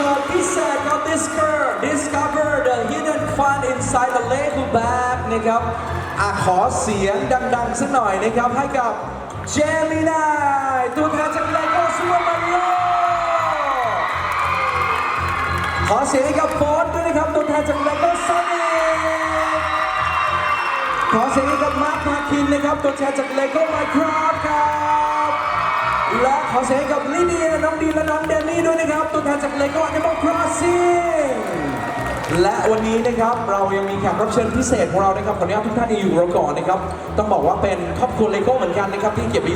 ชิญพิเศษครับ Discover Discover the hidden fun inside the Lego bag นะครับอะขอเสียงดังๆสักหน่อยนะครับ ให้กับเจมินายตัวแทนจาก Lego Super Mario ขอเสียงให้กับโฟนด้วยนะครับ ตัวแทนจาก Lego Sonic ขอเสียงให้กับมาร์คพาคินนะครับ ตัวแทนจาก Lego Minecraft ครับ และขอเสียงกับลิเดียน้องดีและน้องเดนนี่ด้วยนะครับ ตัวแทนจาก Lego Animal Crossing และวันนี้นะครับเรายังมีแขกรับเชิญพิเศษของเรานะครับขออนุญาตทุกท่านที่อยู่เราก่อนนะครับ ต้องบอกว่าเป็นครอบครัวเลโก้เหมือนกันนะครับที่เกียรติ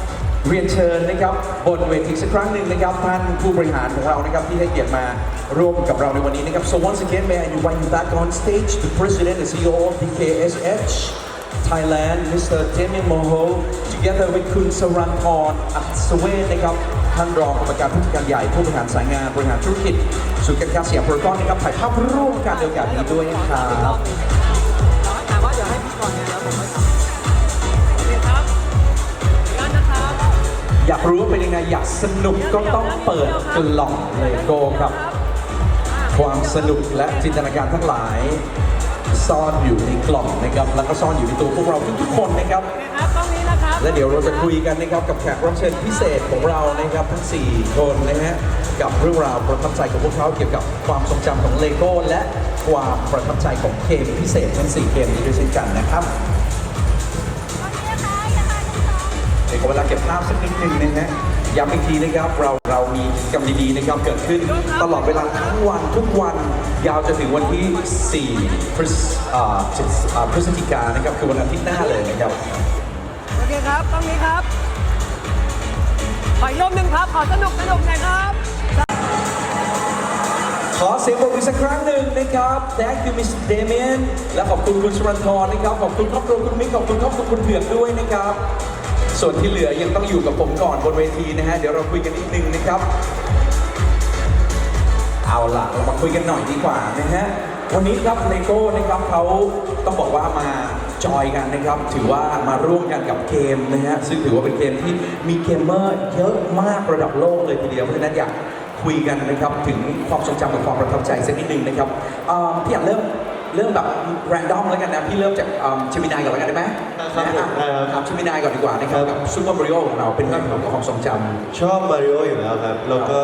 เรียนเชิญนะครับบนเวทีสักครั้งหนึ่งนะครับท่านผู้บริหารของเรานะครับที่ให้เกียรติมาร่วมกับเราในวันนี้นะครับ so once again may I invite you back on stage the president and CEO of DKSH Thailand Mr. Damien Moho together with คุณสรันพรอัศเวศนะครับท่านรองกรรมการผู้จัดการใหญ่ผู้บริหารสายงานบริหารธุรกิจศูนย์การค้าสยามพารากอนนะครับถ่ายภาพร่วมกันในโอกาสนี้ด้วยนะครับแต่ว่าเดี๋ยวให้พี่ก่อนไงแล้วผมไม่ทำโอเคครับงั้นนะครับอยากรู้ว่าเป็นยังไงอยากสนุกก็ต้องเปิดกล่องเลโก้ครับ ความสนุกและจินตนาการทั้งหลาย ซ่อนอยู่ในกล่องนะครับ แล้วก็ซ่อนอยู่ในตัวพวกเราทุกๆคนนะครับ และเดี๋ยวเราจะคุยกันนะครับกับแขกรับเชิญพิเศษของเรานะครับทั้ง 4 คนนะฮะกับเรื่องราวประทับใจของพวกเขาเกี่ยวกับความทรงจำของเลโก้และความประทับใจของเกมพิเศษทั้ง 4 เกมนี้ด้วยเช่นกันนะครับเดี๋ยวขอเวลาเก็บภาพสักนิดนึงนะฮะย้ำอีกทีนะครับเราเรามีกิจกรรมดีๆนะครับเกิดขึ้นตลอดเวลาทั้งวันทุกวันยาวจนถึงวันที่ 4 พฤศอ่าอ่าพฤศจิกายนนะครับคือวันอาทิตย์หน้าเลยนะครับโอเคครับตรงนี้ครับขออีกรอบหนึ่งครับ ขอสนุกสนุกหน่อยครับ ขอเสียงปรบมือสักครั้งหนึ่งนะครับ Thank you Mr. Damien และขอบคุณคุณชรันทรนะครับ ขอบคุณครอบครัวคุณมิกขอบคุณครอบครัวคุณเผือกด้วยนะครับ ส่วนที่เหลือยังต้องอยู่กับผมก่อนบนเวทีนะฮะ เดี๋ยวเราคุยกันนิดนึงนะครับ เอาล่ะ เรามาคุยกันหน่อยดีกว่านะฮะ วันนี้ครับเลโก้นะครับเขาต้องบอกว่ามา จอยกันนะครับ ถือว่ามาร่วมกันกับเกมนะฮะซึ่งถือว่าเป็นเกมที่มีเกมเมอร์เยอะมากระดับโลกเลยทีเดียวเพราะฉะนั้นอยากคุยกันนะครับถึงความทรงจำกับความประทับใจสักนิดนึงนะครับเอ่อพี่อยากเริ่มเริ่มแบบแรนดอมแล้วกันนะพี่เริ่มจากชิมินายก่อนแล้วกันได้ไหมครับผมได้ครับครับชิมินายก่อนดีกว่านะครับกับซูเปอร์มาริโอของเราเป็นเรื่องของความทรงจำชอบมาริโออยู่แล้วครับแล้วก็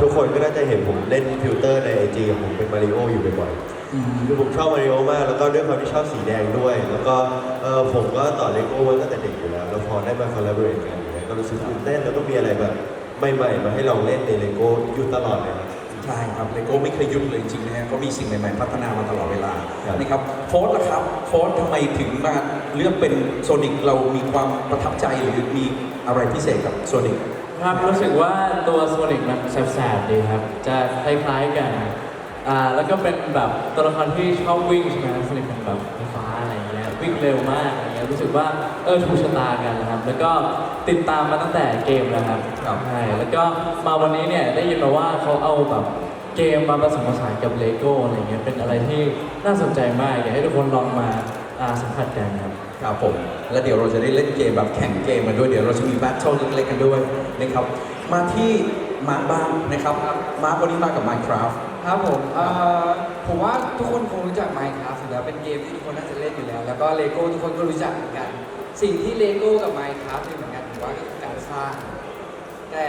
ทุกคนก็น่าจะเห็นผมเล่นฟิลเตอร์ในไอจีของผมเป็นมาริโออยู่บ่อยๆ คือผมชอบมาริโอมาก แล้วก็ด้วยความที่ชอบสีแดงด้วย แล้วก็เออผมก็ต่อเลโก้มาตั้งแต่เด็กอยู่แล้ว แล้วพอได้มาคอลลาบอร์เรทกันอย่างเงี้ยก็รู้สึกตื่นเต้นแล้วก็มีอะไรแบบใหม่ๆมาให้เราเล่นในเลโก้อยู่ตลอดเลยครับ ใช่ครับเลโก้ไม่เคยหยุดเลยจริงๆนะฮะก็มีสิ่งใหม่ๆพัฒนามาตลอดเวลาครับนะครับโฟร์ล่ะครับโฟร์ทำไมถึงมาเลือกเป็นโซนิกเรามีความประทับใจหรือมีอะไรพิเศษกับโซนิกครับรู้สึกว่าตัวโซนิกมันแสบๆดีครับ จะคล้ายๆกัน อ่าแล้วก็เป็นแบบตัวละครที่ชอบวิ่งใช่ไหมโซนิทกเป็นแบบไฟฟ้าอะไรอย่างเงี้ยวิ่งเร็วมากอะไรเงี้ยรู้สึกว่าเออถูกชะตากันนะครับ แล้วก็ติดตามมาตั้งแต่เกมแล้วครับครับ ใช่แล้วก็มาวันนี้เนี่ยได้ยินมาว่าเขาเอาแบบเกมมาผสมผสานกับเลโก้อะไรเงี้ยเป็นอะไรที่น่าสนใจมากอยากให้ทุกคนลองมาอ่าสัมผัสกันครับ ครับผม แล้วเดี๋ยวเราจะได้เล่นเกมแบบแข่งเกมกันด้วย เดี๋ยวเราจะมีแบทเทิลเล็กๆกันด้วยนะครับ มาที่มาร์คบ้างนะครับ มาร์ควันนี้มากับ Minecraft ครับผมเอ่อผมว่าทุกคนคงรู้จัก Minecraft อยู่แล้วเป็นเกมที่ทุกคนน่าจะเล่นอยู่แล้ว แล้วก็เลโก้ทุกคนก็รู้จักเหมือนกัน สิ่งที่เลโก้กับ Minecraft เป็นเหมือนกันผมว่าก็คือการสร้าง แต่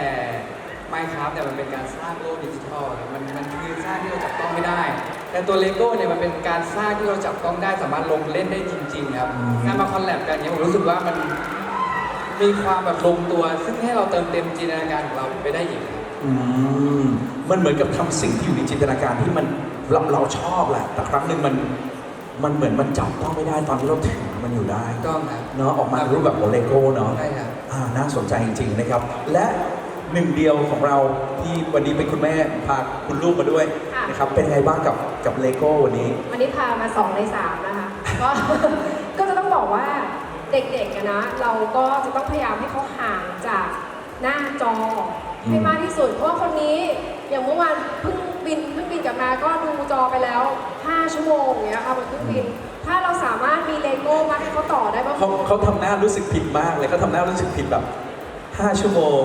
Minecraft เนี่ยมันเป็นการสร้างโลกดิจิทัลนะมันมันคือสร้างที่เราจับต้องไม่ได้ แต่ตัวเลโก้เนี่ยมันเป็นการสร้างที่เราจับต้องได้สามารถลงเล่นได้จริง ๆ ครับการมาคอลแลบกันเนี่ยผมรู้สึกว่ามันมีความแบบลงตัว ซึ่งให้เราเติมเต็มจินตนาการของเราไปได้อีกครับ อืมมันเหมือนกับทำสิ่งที่อยู่ในจินตนาการที่มันเราเราชอบแหละ แต่ครั้งหนึ่งมันมันเหมือนมันจับต้องไม่ได้ตอนที่เราถือมันอยู่ได้ถูกต้องครับเนาะออกมาในรูปแบบของเลโก้เนาะใช่ครับ อ่าน่าสนใจจริง ๆ นะครับ และหนึ่งเดียวของเราที่วันนี้เป็นคุณแม่พาคุณลูกมาด้วยค่ะ นะครับเป็นไงบ้างกับกับเลโก้วันนี้ วันนี้พามา2ใน3นะคะก็ ก็จะต้องบอกว่าเด็กๆอะนะ เราก็จะต้องพยายามให้เขาห่างจากหน้าจออม ให้มากที่สุด เพราะว่าคนนี้อย่างเมื่อวานเพิ่งบินเพิ่งบินกลับมาก็ดูจอไปแล้ว 5 ชั่วโมงอย่างเงี้ยค่ะบนเครื่องบิน ถ้าเราสามารถมีเลโก้มาให้เขาต่อได้บ้างเขาเขาทำหน้ารู้สึกผิดมากเลยเขาทำหน้ารู้สึกผิดแบบ 5 ชั่วโมง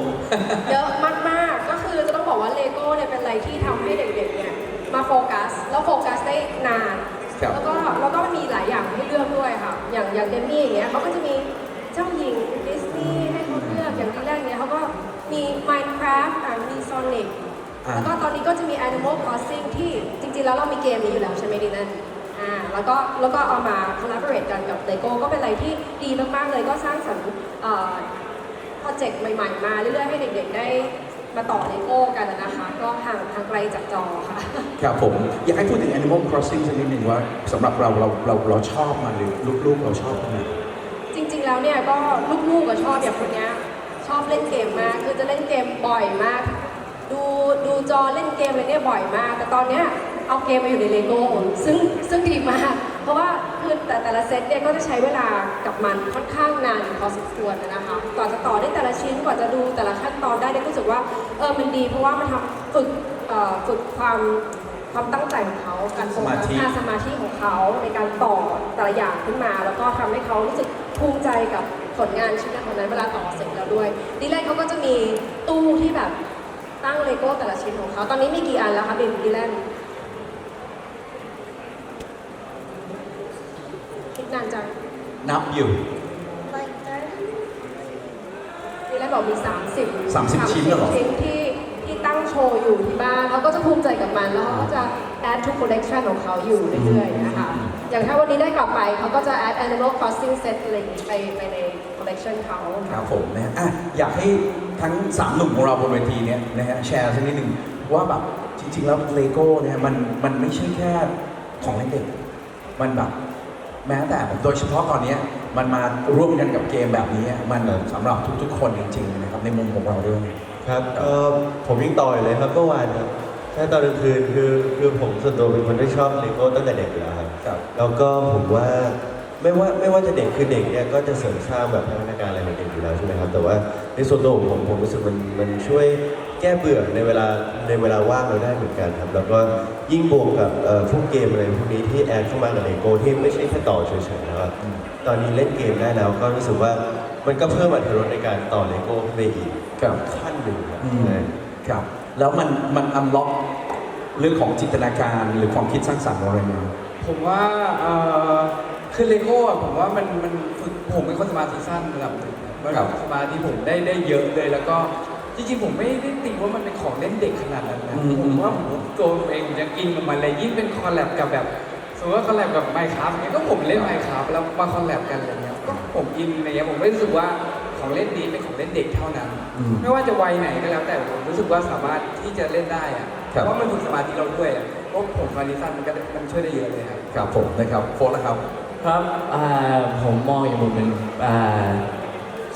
เยอะมากๆก็คือจะต้องบอกว่าเลโก้เนี่ยเป็นอะไรที่ทำให้เด็กๆเนี่ยมาโฟกัส แล้วโฟกัสได้นาน ครับ แล้วก็แล้วก็มีหลายอย่างให้เลือกด้วยค่ะ อย่างอย่างเดมี่อย่างเงี้ยเขาก็จะมีเจ้าหญิงดิสนีย์ให้เขาเลือกอย่างที่แรกเนี้ยเขาก็ มี Minecraft อะมี Sonic อ่า แล้วก็ตอนนี้ก็จะมี Animal Crossing ที่จริงๆ แล้วเรามีเกมนี้อยู่แล้วใช่ไหมดีนั่นอ่าแล้วก็แล้วก็เอามา collaborate กันกับ Lego ก็เป็นอะไรที่ดีมากๆเลยก็สร้างสรรค์โปรเจกต์ใหม่ ๆ มาเรื่อยๆ ให้เด็กๆ ได้มาต่อ Lego กันนะคะ ก็ห่างทางไกลจากจอค่ะ ครับผม อยากให้พูดถึง Animal Crossing สักนิดหนึ่งว่าสำหรับเราเราเราเราชอบมันหรือลูกๆเราชอบมัน จริงๆ แล้วเนี่ยก็ลูกๆก็ชอบอย่างคนเนี้ย ชอบเล่นเกมมาก คือจะเล่นเกมบ่อยมาก ดูดูจอเล่นเกมอะไรเนี่ยบ่อยมาก แต่ตอนเนี้ยเอาเกมมาอยู่ในเลโก้ซึ่งซึ่งดีมาก เพราะว่าคือแต่แต่ละเซตเนี่ยก็จะใช้เวลากับมันค่อนข้างนานอยู่พอสมควรนะคะกว่อนจะต่อได้แต่ละชิ้นกว่าจะดูแต่ละขั้นตอนได้เนี่ยรู้สึกว่าเออมันดี เพราะว่ามันทำฝึกเอ่อฝึกความความตั้งใจของเขาการโฟกัสสมาธิอ่าสมาธิของเขาในการต่อแต่ละอย่างขึ้นมา แล้วก็ทำให้เขารู้สึกภูมิใจกับ ผลงานชิ้นนั้นเวลาต่อเสร็จแล้วด้วยดีแลนเขาก็จะมีตู้ที่แบบตั้งเลโก้แต่ละชิ้นของเขาตอนนี้มีกี่อันแล้วคะบินดีแลนคิดนานจังนับอยู่ ดีแลนบอกมี 30 30ชิ้นเหรอ ชิ้นที่ที่ ตั้งโชว์อยู่ที่บ้านเขาก็จะภูมิใจกับมัน แล้วเขาก็จะ add to collection ของเขาอยู่เรื่อยๆนะคะ อย่างถ้าวันนี้ได้กลับไปเขาก็จะ add Animal Crossing set อะไรอย่างนี้ไปไปใน collection เขาครับผมนะฮะอะอยากให้ทั้งสามหนุ่มของเราบนเวทีเนี้ยนะฮะแชร์สักนิดหนึ่งว่าแบบจริง ๆ แล้วเลโก้เนี่ยมันมันไม่ใช่แค่ของเล่นเด็ก มันแบบแม้แต่โดยเฉพาะตอนเนี้ยมันมาร่วมกันกับเกมแบบนี้ มันสำหรับทุกๆ คนจริงๆนะครับในมุมของเราด้วย ครับเอ่อผมยังต่อยเลยครับเมื่อวานครับแค่ตอนกลางคืนคือคือผมส่วนตัวเป็นคนที่ชอบเลโก้ตั้งแต่เด็กอยู่แล้วครับครับ แล้วก็ผมว่าไม่ว่าไม่ว่าจะเด็กคือเด็กเนี่ยก็จะเสริมสร้างแบบพัฒนาการอะไรของเด็กอยู่แล้วใช่ไหมครับ แต่ว่าในส่วนตัวของผมผมรู้สึกมันมันช่วยแก้เบื่อในเวลาในเวลาว่างเราได้เหมือนกันครับ แล้วก็ยิ่งบวกกับเอ่อพวกเกมอะไรพวกนี้ที่แอดเข้ามากับเลโก้ที่ไม่ใช่แค่ต่อเฉยๆนะครับตอนนี้เล่นเกมได้แล้วก็รู้สึกว่า มันก็เพิ่มอรรถรสในการต่อเลโก้ขึ้นไปอีกครับ ขั้นหนึ่งครับอืมครับ แล้วมันมันอันล็อกเรื่องของจินตนาการหรือความคิดสร้างสรรค์ของเราเนี่ยผมว่าเอ่อคือเลโก้อะผมว่ามันมันฝึกผมเป็นคนสมาธิสั้นระดับหนึ่งอะมันครับสมาธิผมได้ได้เยอะเลย แล้วก็จริงๆผมไม่ได้ติว่ามันเป็นของเล่นเด็กขนาดนั้นนะผมว่าผมตัวผมเองผมจะกินกับมันเลยยิ่งเป็นคอลแลบกับแบบสมมติว่าคอลแลบกับไมค์ครับอย่างเงี้ยก็ผมเล่นไมค์ครับแล้วมาคอลแลบกันอะไรเงี้ยก็ ผมอินอะไรเงี้ยผมไม่รู้สึกว่าของเล่นนี้เป็นของเล่นเด็กเท่านั้นไม่ว่าจะวัยไหนก็แล้วแต่ผมรู้สึกว่าสามารถที่จะเล่นได้อะเพราะว่ามันฝึกสมาธิเราด้วยอะเพราะผมสมาธิสั้นมันก็มันช่วยได้เยอะเลยครับ ครับผมนะครับโฟร์นะครับ ครับอ่าผมมองอย่างมุมหนึ่งอ่า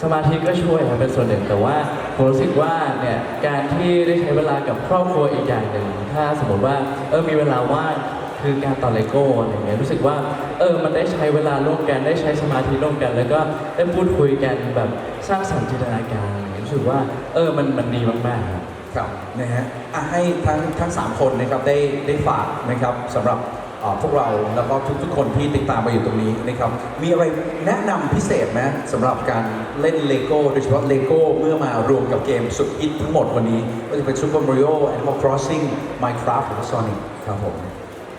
สมาธิก็ช่วยครับเป็นส่วนหนึ่งแต่ว่าผมรู้สึกว่าเนี่ยการที่ได้ใช้เวลากับครอบครัวอีกอย่างหนึ่งถ้าสมมติว่าเออมีเวลาว่าง คือการต่อเลโก้อะไรเงี้ยรู้สึกว่าเออมันได้ใช้เวลาร่วมกันได้ใช้สมาธิร่วมกัน แล้วก็ได้พูดคุยกันแบบสร้างสรรค์จินตนาการอะไรเงี้ยรู้สึกว่าเออมันมันดีมากๆครับ ครับนะฮะอะให้ทั้งทั้งสามคนนะครับได้ได้ฝากนะครับสำหรับเอ่อพวกเราแล้วก็ทุกๆคนที่ติดตามมาอยู่ตรงนี้นะครับมีอะไรแนะนำพิเศษไหมสำหรับการเล่นเลโก้โดยเฉพาะเลโก้เมื่อมารวมกับเกมสุดฮิตทั้งหมดวันนี้ก็จะเป็น Super Mario Animal Crossing Minecraft หรือว่า Sonic ครับผม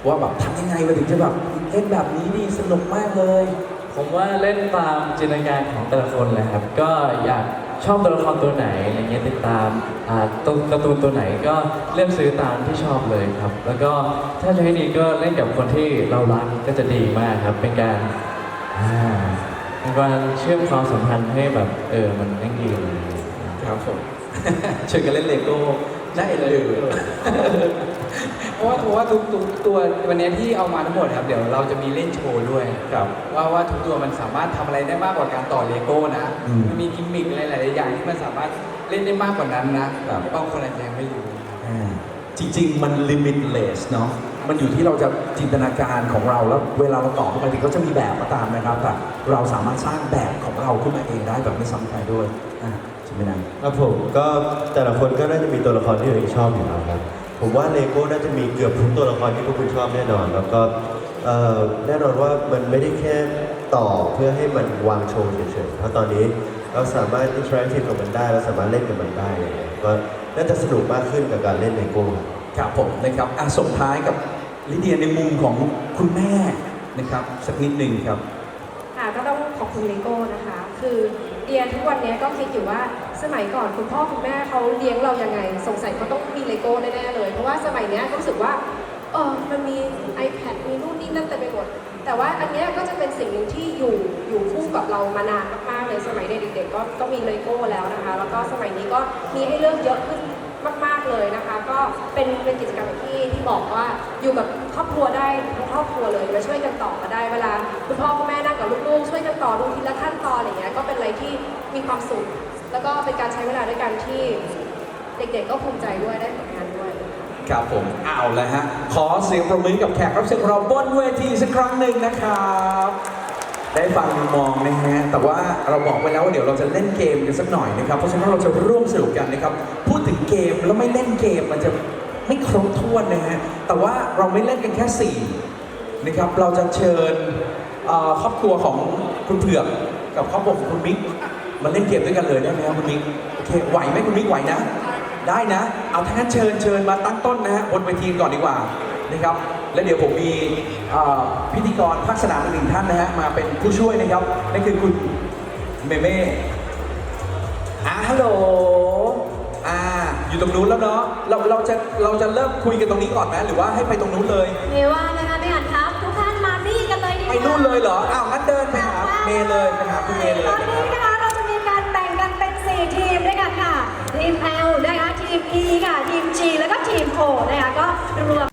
ว่าแบบทำยังไงมันถึงจะแบบเล่นแบบนี้ดีสนุกมากเลย ผมว่าเล่นตามจินตนาการของแต่ละคนเลยครับ ก็อยากชอบตัวละครตัวไหนอะไรเงี้ยติดตามอ่าตัวการ์ตูนตัวไหนก็เลือกซื้อตามที่ชอบเลยครับ แล้วก็ถ้าจะให้ดีก็เล่นกับคนที่เรารักก็จะดีมากครับ เป็นการอ่าเป็นการเชื่อมความสัมพันธ์ให้แบบเออมันยั่งยืนครับผมเชิญกันเล่นเลโก้น่าเอ็นดูเพ ราะว่าเพราะว่าทุกทุกตัววันนี้ที่เอามาทั้งหมดครับเดี๋ยวเราจะมีเล่นโชว์ด้วยครับว่าว่าทุกตัวมันสามารถทำอะไรได้มากกว่าการต่อเลโก้นะอืมมันมีกิมมิคอะไรหลายๆอย่างที่มันสามารถเล่นได้มากกว่านั้นนะครับ บางคนอาจจะยังไม่รู้ อ่าจริง ๆ มัน limitless เนาะ มันอยู่ที่เราจะจินตนาการของเราแล้วเวลาเราต่อเข้าไปถึงเขาจะมีแบบมาตามนะครับ แต่เราสามารถสร้างแบบของเราขึ้นมาเองได้แบบไม่ซ้ำใครด้วยอ่าใช่ไหมนะครับผมก็แต่ละคนก็น่าจะมีตัวละครที่ตัวเองชอบอยู่แล้วครับ ผมว่าเลโก้น่าจะมีเกือบทุกตัวละครที่พวกคุณชอบแน่นอน แล้วก็เอ่อแน่นอนว่ามันไม่ได้แค่ต่อเพื่อให้มันวางโชว์เฉยๆ เพราะตอนนี้เราสามารถ interactive กับมันได้เราสามารถเล่นกับมันได้อะไรเงี้ยก็น่าจะสนุกมากขึ้นกับการเล่นเลโก้ครับ ครับผมนะครับอะส่งท้ายกับลิเดียในมุมของคุณแม่นะครับ สักนิดหนึ่งครับ ค่ะก็ต้องขอบคุณเลโก้นะคะ คือเดียทุกวันนี้ก็คิดอยู่ว่า สมัยก่อนคุณพ่อคุณแม่เขาเลี้ยงเรายังไง สงสัยเขาต้องมีเลโก้แน่ๆเลย เพราะว่าสมัยเนี้ยก็รู้สึกว่าเออมันมี iPad มีนู่นนี่นั่นเต็มไปหมด แต่ว่าอันเนี้ยก็จะเป็นสิ่งหนึ่งที่อยู่อยู่คู่กับเรามานานมากๆเลยสมัยเด็กๆก็ก็มีเลโก้แล้วนะคะ แล้วก็สมัยนี้ก็มีให้เลือกเยอะขึ้นมาก ๆเลยนะคะ ก็เป็นเป็นกิจกรรมที่ที่บอกว่าอยู่กับครอบครัวได้ทั้งครอบครัวเลยมาช่วยกันต่อมาได้เวลาคุณพ่อคุณแม่นั่งกับลูกๆช่วยกันต่อดูทีละขั้นตอนอะไรเงี้ยก็เป็นอะไรที่มีความสุข แล้วก็เป็นการใช้เวลาด้วยกันที่เด็กๆก็ภูมิใจด้วยได้ผลงานด้วย ครับผมเอาเลยฮะ ขอเสียงประมือกับแขกรับเชิญของเราบนเวทีสักครั้งหนึ่งนะครับ ได้ฟังมุมมองนะฮะ แต่ว่าเราบอกไปแล้วว่าเดี๋ยวเราจะเล่นเกมกันสักหน่อยนะครับ เพราะฉะนั้นเราจะร่วมสนุกกันนะครับ พูดถึงเกมแล้วไม่เล่นเกมมันจะไม่ครบถ้วนนะฮะ แต่ว่าเราไม่เล่นกันแค่สี่นะครับ เราจะเชิญเอ่อครอบครัวของคุณเผือกกับครอบครัวของคุณมิก มาเล่นเกมด้วยกันเลยได้ไหมครับคุณมิกโอเคไหวไหมคุณมิกไหวนะ ได้นะ เอาทั้างนั้นเชิญเชิญมาตั้งต้นนะฮะบนเวทีก่อนดีกว่านะครับ แล้วเดี๋ยวผมมีเอ่อพิธีกรภาคสนามอีกหนึ่งท่านนะฮะมาเป็นผู้ช่วยนะครับนั่นคือคุณเมเม่อ่าฮัลโหลอ่าอยู่ตรงนู้นแล้วเนาะเราเราจะเราจะเริ่มคุยกันตรงนี้ก่อนไหมหรือว่าให้ไปตรงนู้นเลย เมว่านะคะพี่อันครับ ทุกท่านมานี่กันเลยดีกไปว่านู่นเลยเหรอ อ้าวงั้นเดินไปหาเมย์เลยไปหาคุณเมย์เลยตอนนะคนี้รับ ด้วยกันค่ะทีม L นะคะทีม E ค่ะทีม G แล้วก็ทีม O นะคะก็รวม